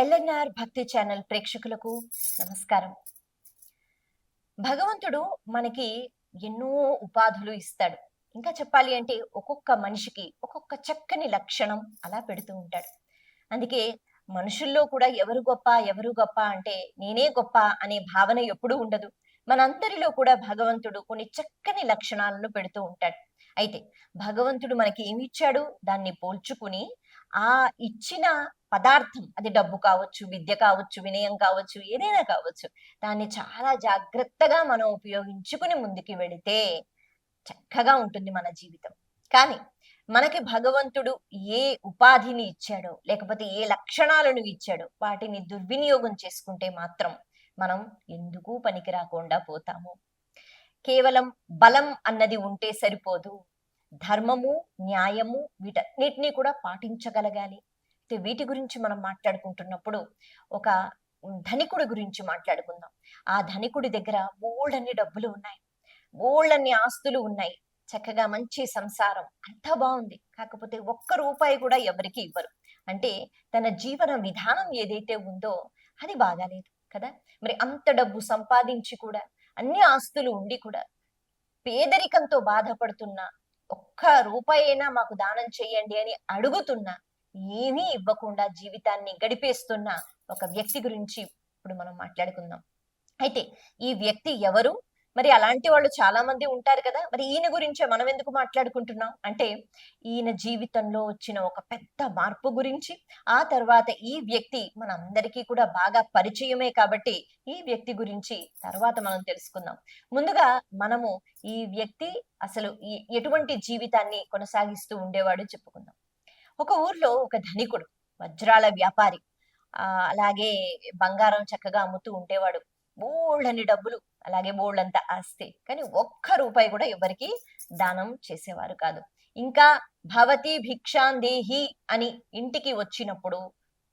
LNR భక్తి channel ప్రేక్షకులకు నమస్కారం. భగవంతుడు మనకి ఎన్నో ఉపాధులు ఇస్తాడు. ఇంకా చెప్పాలి అంటే ఒక్కొక్క మనిషికి ఒక్కొక్క చక్కని లక్షణం అలా పెడుతూ ఉంటాడు. అందుకే మనుషుల్లో కూడా ఎవరు గొప్ప ఎవరు గొప్ప అంటే నేనే గొప్ప అనే భావన ఎప్పుడూ ఉండదు. మనందరిలో కూడా భగవంతుడు కొన్ని చక్కని లక్షణాలను పెడుతూ ఉంటాడు. అయితే భగవంతుడు మనకి ఏమి ఇచ్చాడు? దాన్ని పోల్చుకుని ఆ ఇచ్చిన పదార్థం అది డబ్బు కావచ్చు విద్య కావచ్చు వినయం కావచ్చు ఏదైనా కావచ్చు దాన్ని చాలా జాగ్రత్తగా మనం ఉపయోగించుకుని ముందుకు వెళితే చక్కగా ఉంటుంది మన జీవితం. కానీ మనకి భగవంతుడు ఏ ఉపాధిని ఇచ్చాడో లేకపోతే ఏ లక్షణాలను ఇచ్చాడో వాటిని దుర్వినియోగం చేసుకుంటే మాత్రం మనం ఎందుకు పనికి రాకుండా పోతాము? కేవలం బలం అన్నది ఉంటే సరిపోదు. ధర్మము న్యాయము వీటన్నిటినీ కూడా పాటించగలగాలి. వీటి గురించి మనం మాట్లాడుకుంటున్నప్పుడు ఒక ధనికుడి గురించి మాట్లాడుకుందాం. ఆ ధనికుడి దగ్గర బోల్డన్ని డబ్బులు ఉన్నాయి. బోల్డన్ని ఆస్తులు ఉన్నాయి. చక్కగా మంచి సంసారం. అంతా బాగుంది. కాకపోతే ఒక్క రూపాయి కూడా ఎవరికి ఇవ్వరు. అంటే తన జీవన విధానం ఏదైతే ఉందో అది బాగాలేదు కదా. మరి అంత డబ్బు సంపాదించి కూడా అన్ని ఆస్తులు ఉండి కూడా పేదరికంతో బాధపడుతున్న ఒక్క రూపాయి అయినా మాకు దానం చేయండి అని అడుగుతున్నా. ఏమీ ఇవ్వకుండా జీవితాన్ని గడిపేస్తున్న ఒక వ్యక్తి గురించి ఇప్పుడు మనం మాట్లాడుకుందాం. అయితే ఈ వ్యక్తి ఎవరు? మరి అలాంటి వాళ్ళు చాలా మంది ఉంటారు కదా. మరి ఈయన గురించే మనం ఎందుకు మాట్లాడుకుంటున్నాం? అంటే ఈయన జీవితంలో వచ్చిన ఒక పెద్ద మార్పు గురించి ఆ తర్వాత ఈ వ్యక్తి మనందరికీ కూడా బాగా పరిచయమే కాబట్టి ఈ వ్యక్తి గురించి తర్వాత మనం తెలుసుకుందాం. ముందుగా మనము ఈ వ్యక్తి అసలు ఈ- ఎటువంటి జీవితాన్ని కొనసాగిస్తూ ఉండేవాడు చెప్పుకుందాం. ఒక ఊర్లో ఒక ధనికుడు వజ్రాల వ్యాపారి ఆ అలాగే బంగారం చక్కగా అమ్ముతూ ఉండేవాడు. బోళ్ళని డబ్బులు అలాగే బోళ్ళంత ఆస్తి. కానీ ఒక్క రూపాయి కూడా ఎవరికి దానం చేసేవారు కాదు. ఇంకా భవతి భిక్షాందేహి అని ఇంటికి వచ్చినప్పుడు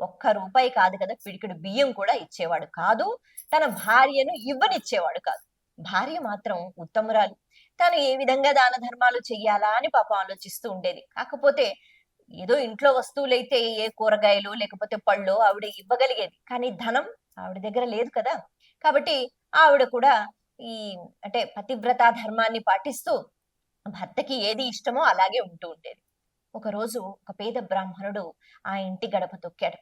ఒక్క రూపాయి కాదు కదా పిడికిడు బియ్యం కూడా ఇచ్చేవాడు కాదు. తన భార్యను ఇవ్వనిచ్చేవాడు కాదు. భార్య మాత్రం ఉత్తమురాలు. తను ఏ విధంగా దాన ధర్మాలు చెయ్యాలా అని పాపం ఆలోచిస్తూ ఉండేది. కాకపోతే ఏదో ఇంట్లో వస్తువులైతే ఏ కూరగాయలు లేకపోతే పళ్ళు ఆవిడ ఇవ్వగలిగేది. కానీ ధనం ఆవిడ దగ్గర లేదు కదా. కాబట్టి ఆవిడ కూడా ఈ అంటే పతివ్రతా ధర్మాన్ని పాటిస్తూ భర్తకి ఏది ఇష్టమో అలాగే ఉంటూ ఉండేది. ఒకరోజు ఒక పేద బ్రాహ్మణుడు ఆ ఇంటి గడప తొక్కాడు.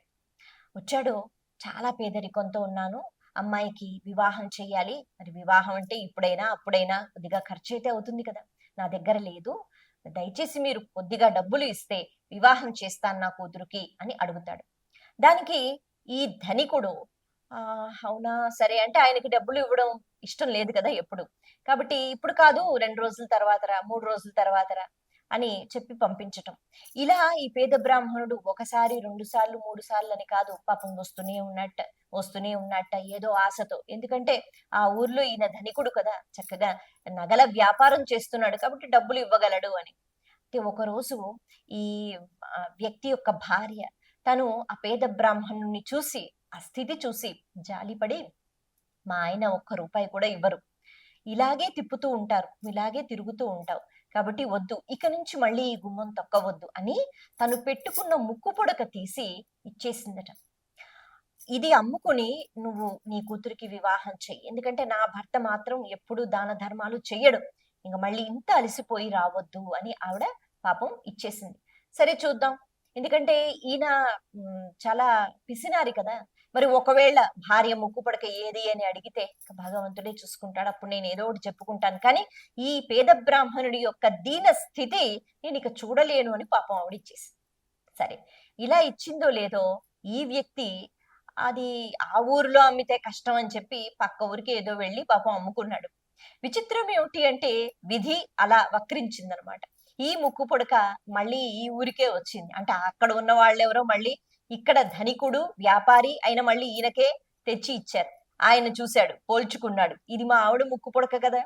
వచ్చాడు చాలా పేదరికంతో ఉన్నాను. అమ్మాయికి వివాహం చేయాలి మరి వివాహం అంటే ఇప్పుడైనా అప్పుడైనా కొద్దిగా ఖర్చు అయితే అవుతుంది కదా. నా దగ్గర లేదు. దయచేసి మీరు కొద్దిగా డబ్బులు ఇస్తే వివాహం చేస్తాను నా కూతురుకి అని అడుగుతాడు. దానికి ఈ ధనికుడు అవునా? సరే. అంటే ఆయనకి డబ్బులు ఇవ్వడం ఇష్టం లేదు కదా ఎప్పుడు? కాబట్టి ఇప్పుడు కాదు రెండు రోజుల తర్వాతరా మూడు రోజుల తర్వాతరా అని చెప్పి పంపించటం. ఇలా ఈ పేద బ్రాహ్మణుడు ఒకసారి రెండు సార్లు మూడు సార్లు అని కాదు పాపం వస్తూనే ఉన్నట్ట వస్తూనే ఉన్నట్ట ఏదో ఆశతో. ఎందుకంటే ఆ ఊర్లో ఈయన ధనికుడు కదా చక్కగా నగల వ్యాపారం చేస్తున్నాడు కాబట్టి డబ్బులు ఇవ్వగలడు అని. అయితే ఒకరోజు ఈ వ్యక్తి యొక్క భార్య తను ఆ పేద బ్రాహ్మణుని చూసి ఆ స్థితి చూసి జాలిపడి మా ఆయన ఒక్క రూపాయి కూడా ఇవ్వరు. ఇలాగే తిప్పుతూ ఉంటారు. ఇలాగే తిరుగుతూ ఉంటావు. కాబట్టి వద్దు. ఇక నుంచి మళ్ళీ ఈ గుమ్మం తొక్కవద్దు అని తను పెట్టుకున్న ముక్కు పొడక తీసి ఇచ్చేసిందట. ఇది అమ్ముకుని నువ్వు నీ కూతురికి వివాహం చెయ్యి. ఎందుకంటే నా భర్త మాత్రం ఎప్పుడు దాన ధర్మాలు చెయ్యడు. ఇంక మళ్ళీ ఇంత అలసిపోయి రావద్దు అని ఆవిడ పాపం ఇచ్చేసింది. సరే చూద్దాం. ఎందుకంటే ఈయన చాలా పిసినారి కదా. మరి ఒకవేళ భార్య ముక్కు పడక ఏది అని అడిగితే భగవంతుడే చూసుకుంటాడు. అప్పుడు నేను ఏదో ఒకటి చెప్పుకుంటాను. కానీ ఈ పేద బ్రాహ్మణుడి యొక్క దీన స్థితి నేను ఇక చూడలేను అని పాపం ఆవిడ ఇచ్చేసి సరే ఇలా ఇచ్చిందో లేదో ఈ వ్యక్తి అది ఆ ఊరిలో అమ్మితే కష్టం అని చెప్పి పక్క ఊరికి ఏదో వెళ్ళి పాపం అమ్ముకున్నాడు. విచిత్రం ఏమిటి అంటే విధి అలా వక్రించిందనమాట. ఈ ముక్కు పొడక మళ్ళీ ఈ ఊరికే వచ్చింది. అంటే అక్కడ ఉన్న వాళ్ళెవరో మళ్ళీ ఇక్కడ ధనికుడు వ్యాపారి అయిన మళ్ళీ ఈయనకే తెచ్చి ఇచ్చారు. ఆయన చూశాడు పోల్చుకున్నాడు. ఇది మా ఆవిడ ముక్కు పొడక కదా?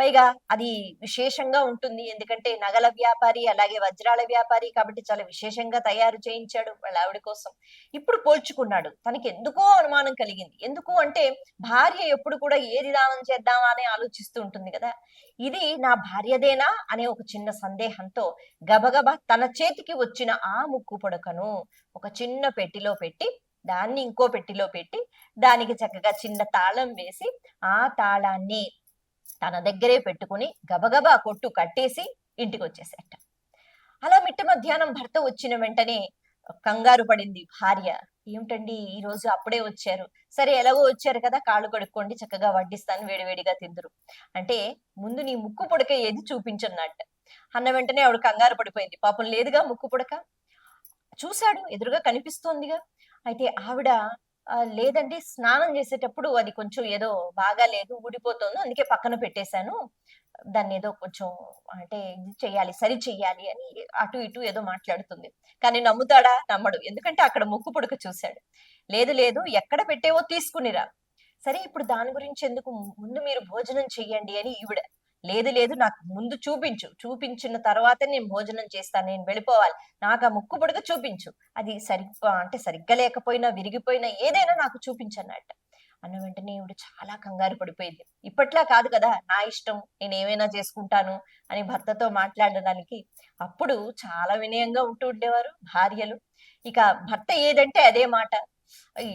పైగా అది విశేషంగా ఉంటుంది. ఎందుకంటే నగల వ్యాపారి అలాగే వజ్రాల వ్యాపారి కాబట్టి చాలా విశేషంగా తయారు చేయించాడు వాళ్ళ ఆవిడ కోసం. ఇప్పుడు పోల్చుకున్నాడు. తనకి ఎందుకో అనుమానం కలిగింది. ఎందుకు అంటే భార్య ఎప్పుడు కూడా ఏది దానం చేద్దామా అని ఆలోచిస్తూ ఉంటుంది కదా? ఇది నా భార్యదేనా అనే ఒక చిన్న సందేహంతో గబగబా తన చేతికి వచ్చిన ఆ ముక్కు పొడకను ఒక చిన్న పెట్టిలో పెట్టి దాన్ని ఇంకో పెట్టిలో పెట్టి దానికి చక్కగా చిన్న తాళం వేసి ఆ తాళాన్ని తన దగ్గరే పెట్టుకుని గబగబా కొట్టు కట్టేసి ఇంటికి వచ్చేసేట అలా మిట్ట మధ్యాహ్నం భర్త వచ్చిన వెంటనే కంగారు పడింది భార్య. ఏమిటండి ఈ రోజు అప్పుడే వచ్చారు? సరే ఎలాగో వచ్చారు కదా కాళ్ళు కడుక్కోండి చక్కగా వడ్డిస్తాను వేడివేడిగా తిందురు. అంటే ముందు నీ ముక్కు పుడక ఏది చూపించన్నట్ట. అన్న వెంటనే ఆవిడ కంగారు పడిపోయింది. పాపం లేదుగా ముక్కు పుడక? చూశాడు ఎదురుగా కనిపిస్తోందిగా. అయితే ఆవిడ లేదండి స్నానం చేసేటప్పుడు అది కొంచెం ఏదో బాగా లేదు ఊడిపోతుంది అందుకే పక్కన పెట్టేశాను. దాన్ని ఏదో కొంచెం అంటే ఇది చేయాలి సరి చెయ్యాలి అని అటు ఇటు ఏదో మాట్లాడుతుంది. కానీ నమ్ముతాడా? నమ్మడు. ఎందుకంటే అక్కడ ముక్కు పుడక చూశాడు. లేదు లేదు ఎక్కడ పెట్టేవో తీసుకునిరా. సరే ఇప్పుడు దాని గురించి ఎందుకు ముందు మీరు భోజనం చెయ్యండి అని ఈవిడ లేదు లేదు నాకు ముందు చూపించు. చూపించిన తర్వాత నేను భోజనం చేస్తాను నేను వెళ్ళిపోవాలి. నాకు ఆ ముక్కు పొడుగు చూపించు. అది సరిగ్గా అంటే సరిగ్గా లేకపోయినా విరిగిపోయినా ఏదైనా నాకు చూపించన్నట్ట. అన్న వెంటనే ఈవిడ చాలా కంగారు పడిపోయింది. ఇప్పట్లా కాదు కదా నా ఇష్టం నేను ఏమైనా చేసుకుంటాను అని భర్తతో మాట్లాడడానికి. అప్పుడు చాలా వినయంగా ఉంటూ ఉండేవారు భార్యలు. ఇక భర్త ఏదంటే అదే మాట.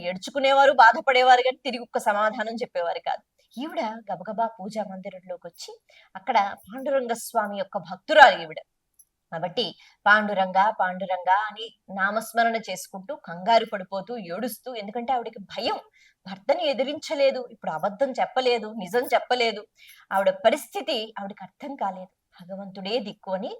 ఎడుచుకునేవారు బాధపడేవారు కానీ తిరిగి ఒక్క సమాధానం చెప్పేవారు కాదు. ఈవిడ గబగబా పూజా మందిరంలోకి వచ్చి అక్కడ పాండురంగ స్వామి యొక్క భక్తురాలు ఈవిడ. కాబట్టి పాండురంగ పాండురంగ అని నామస్మరణ చేసుకుంటూ కంగారు పడిపోతూ ఏడుస్తూ ఎందుకంటే ఆవిడకి భయం. భర్తని ఎదిరించలేదు ఇప్పుడు అబద్ధం చెప్పలేదు నిజం చెప్పలేదు. ఆవిడ పరిస్థితి ఆవిడకి అర్థం కాలేదు. భగవంతుడే దిక్కు అని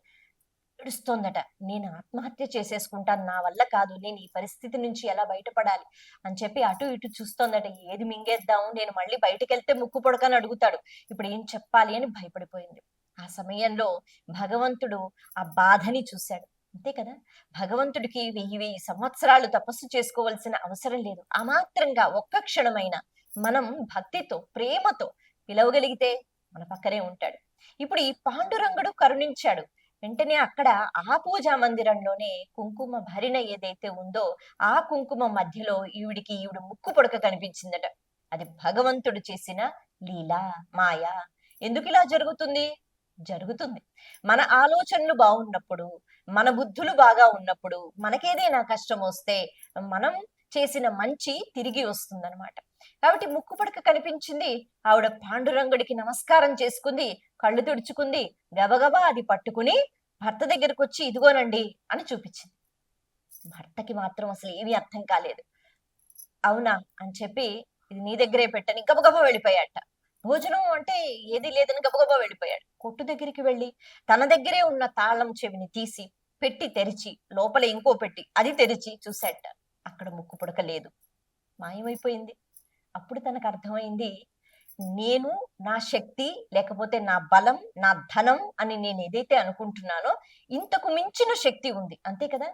ఏడుస్తోందట. నేను ఆత్మహత్య చేసేసుకుంటాను. నా వల్ల కాదు. నేను ఈ పరిస్థితి నుంచి ఎలా బయటపడాలి? అని చెప్పి అటు ఇటు చూస్తోందట. ఏది మింగేద్దాం? నేను మళ్ళీ బయటకు వెళ్తే ముక్కు పొడకని అడుగుతాడు. ఇప్పుడు ఏం చెప్పాలి అని భయపడిపోయింది. ఆ సమయంలో భగవంతుడు ఆ బాధని చూశాడు. అంతే కదా? భగవంతుడికి వెయ్యి వెయ్యి సంవత్సరాలు తపస్సు చేసుకోవాల్సిన అవసరం లేదు. అమాత్రంగా ఒక్క క్షణమైన మనం భక్తితో ప్రేమతో పిలవగలిగితే మన పక్కనే ఉంటాడు. ఇప్పుడు ఈ పాండురంగుడు కరుణించాడు. వెంటనే అక్కడ ఆ పూజా మందిరంలోనే కుంకుమ భరిణ ఏదైతే ఉందో ఆ కుంకుమ మధ్యలో ఈవిడికి ఈవిడ ముక్కు పొడక కనిపించిందట. అది భగవంతుడు చేసిన లీలా మాయా. ఎందుకు ఇలా జరుగుతుంది? జరుగుతుంది. మన ఆలోచనలు బాగున్నప్పుడు మన బుద్ధులు బాగా ఉన్నప్పుడు మనకేదైనా కష్టం వస్తే మనం చేసిన మంచి తిరిగి వస్తుందన్నమాట. కాబట్టి ముక్కు పడక కనిపించింది ఆవిడ పాండురంగుడికి నమస్కారం చేసుకుంది కళ్ళు తుడుచుకుంది. గబగబా అది పట్టుకుని భర్త దగ్గరకు వచ్చి ఇదిగోనండి అని చూపించింది. భర్తకి మాత్రం అసలు ఏమీ అర్థం కాలేదు. అవునా అని చెప్పి ఇది నీ దగ్గరే పెట్టని గబగబా వెళ్ళిపోయాట. భోజనం అంటే ఏది లేదని గబగబా వెళ్ళిపోయాడు. కొట్టు దగ్గరికి వెళ్ళి తన దగ్గరే ఉన్న తాళం చెవిని తీసి పెట్టి తెరిచి లోపల ఇంకో పెట్టి అది తెరిచి చూశాట. అక్కడ ముక్కు పుడక లేదు. మాయమైపోయింది. అప్పుడు తనకు అర్థమైంది నేను నా శక్తి లేకపోతే నా బలం నా ధనం అని నేను ఏదైతే అనుకుంటున్నానో ఇంతకు మించిన శక్తి ఉంది. అంతే కదా?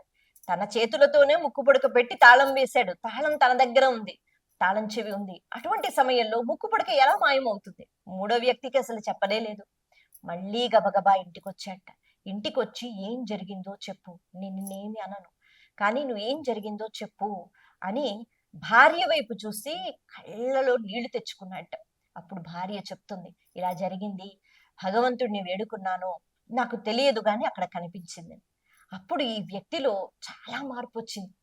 తన చేతులతోనే ముక్కు పుడక పెట్టి తాళం వేశాడు. తాళం తన దగ్గర ఉంది. తాళం చెవి ఉంది. అటువంటి సమయంలో ముక్కు పుడక ఎలా మాయమవుతుంది? మూడో వ్యక్తికి అసలు చెప్పలే లేదు. మళ్ళీ గబగబా ఇంటికి వచ్చాట ఇంటికి వచ్చి ఏం జరిగిందో చెప్పు. నేను నేమి అనను. కానీ నువ్వేం జరిగిందో చెప్పు అని భార్య వైపు చూసి కళ్ళలో నీళ్ళు తెచ్చుకున్నట్టు. అప్పుడు భార్య చెప్తుంది ఇలా జరిగింది భగవంతుడిని వేడుకున్నాను నాకు తెలియదు కానీ అక్కడ కనిపించింది. అప్పుడు ఈ వ్యక్తిలో చాలా మార్పు వచ్చింది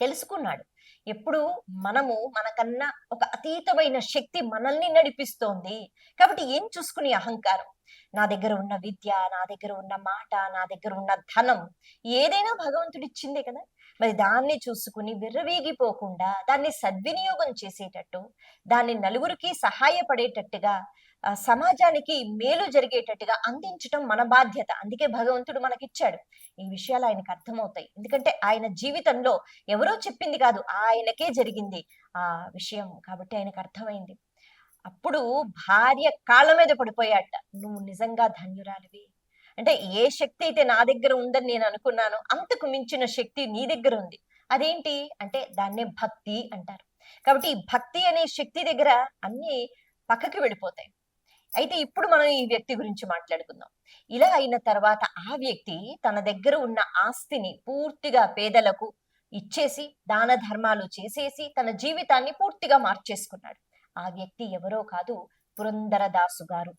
తెలుసుకున్నాడు. ఎప్పుడు మనము మనకన్నా ఒక అతీతమైన శక్తి మనల్ని నడిపిస్తోంది. కాబట్టి ఏం చూసుకుని అహంకారం? నా దగ్గర ఉన్న విద్య నా దగ్గర ఉన్న మాట నా దగ్గర ఉన్న ధనం ఏదైనా భగవంతుడు ఇచ్చిందే కదా? మరి దాన్ని చూసుకుని విర్రవీగిపోకుండా దాన్ని సద్వినియోగం చేసేటట్టు దాన్ని నలుగురికి సహాయపడేటట్టుగా సమాజానికి మేలు జరిగేటట్టుగా అందించటం మన బాధ్యత. అందుకే భగవంతుడు మనకిచ్చాడు. ఈ విషయాలు ఆయనకు అర్థమవుతాయి. ఎందుకంటే ఆయన జీవితంలో ఎవరో చెప్పింది కాదు. ఆయనకే జరిగింది ఆ విషయం కాబట్టి ఆయనకు అర్థమైంది. అప్పుడు భార్య కాళ్ళ మీద పడిపోయాట. నువ్వు నిజంగా ధన్యురాలివి. అంటే ఏ శక్తి అయితే నా దగ్గర ఉందని నేను అనుకున్నాను అంతకు మించిన శక్తి నీ దగ్గర ఉంది. అదేంటి? అంటే దాన్నే భక్తి అంటారు. కాబట్టి ఈ భక్తి అనే శక్తి దగ్గర అన్ని పక్కకి వెళ్ళిపోతాయి. అయితే ఇప్పుడు మనం ఈ వ్యక్తి గురించి మాట్లాడుకుందాం. ఇలా అయిన తర్వాత ఆ వ్యక్తి తన దగ్గర ఉన్న ఆస్తిని పూర్తిగా పేదలకు ఇచ్చేసి దాన ధర్మాలు చేసేసి తన జీవితాన్ని పూర్తిగా మార్చేసుకున్నాడు. ఆ వ్యక్తి ఎవరో కాదు పురంధరదాసు గారు.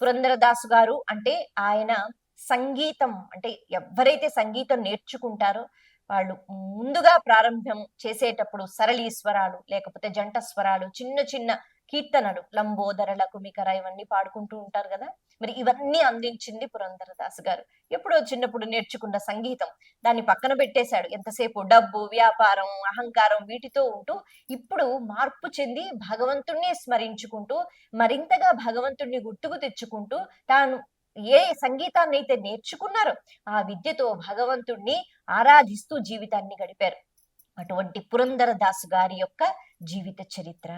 పురంధరదాసు గారు అంటే ఆయన సంగీతం అంటే ఎవరైతే సంగీతం నేర్చుకుంటారో వాళ్ళు ముందుగా ప్రారంభం చేసేటప్పుడు సరళీ స్వరాలు లేకపోతే జంట స్వరాలు చిన్న చిన్న కీర్తనలు లంబోదరల కుమికర ఇవన్నీ పాడుకుంటూ ఉంటారు కదా. మరి ఇవన్నీ అందించింది పురంధరదాస్ గారు. ఎప్పుడో చిన్నప్పుడు నేర్చుకున్న సంగీతం దాన్ని పక్కన పెట్టేశాడు. ఎంతసేపు డబ్బు వ్యాపారం అహంకారం వీటితో ఉంటూ ఇప్పుడు మార్పు చెంది భగవంతుణ్ణి స్మరించుకుంటూ మరింతగా భగవంతుణ్ణి గుర్తుకు తెచ్చుకుంటూ తాను ఏ సంగీతాన్ని అయితే నేర్చుకున్నారో ఆ విద్యతో భగవంతుణ్ణి ఆరాధిస్తూ జీవితాన్ని గడిపారు. అటువంటి పురంధర దాస్ గారి యొక్క జీవిత చరిత్ర.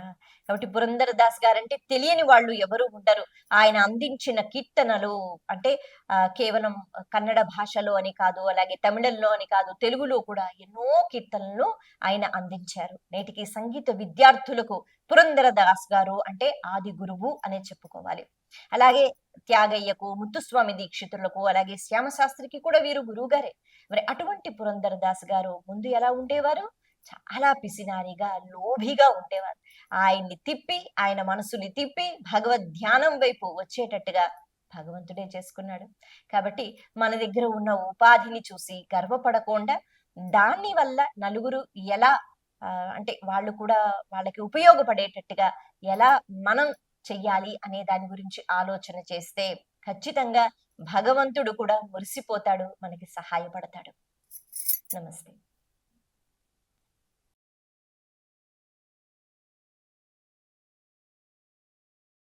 కాబట్టి పురంధర దాస్ గారంటే తెలియని వాళ్ళు ఎవరు ఉండరు. ఆయన అందించిన కీర్తనలు అంటే ఆ కేవలం కన్నడ భాషలో అని కాదు అలాగే తమిళంలో అని కాదు తెలుగులో కూడా ఎన్నో కీర్తనలు ఆయన అందించారు. నేటికి సంగీత విద్యార్థులకు పురంధర దాస్ గారు అంటే ఆది గురువు అనే చెప్పుకోవాలి. అలాగే త్యాగయ్యకు ముత్తుస్వామి దీక్షితులకు అలాగే శ్యామశాస్త్రికి కూడా వీరు గురువు గారే మరి అటువంటి పురంధర దాస్ గారు ముందు ఎలా ఉండేవారు? చాలా పిసినారిగా లోభిగా ఉండేవారు. ఆయన్ని తిప్పి ఆయన మనసుని తిప్పి భగవద్ ధ్యానం వైపు వచ్చేటట్టుగా భగవంతుడే చేసుకున్నాడు. కాబట్టి మన దగ్గర ఉన్న ఉపాధిని చూసి గర్వపడకుండా దాని వల్ల నలుగురు ఎలా అంటే వాళ్ళు కూడా వాళ్ళకి ఉపయోగపడేటట్టుగా ఎలా మనం చెయ్యాలి అనే దాని గురించి ఆలోచన చేస్తే ఖచ్చితంగా భగవంతుడు కూడా మురిసిపోతాడు మనకి సహాయపడతాడు. నమస్తే.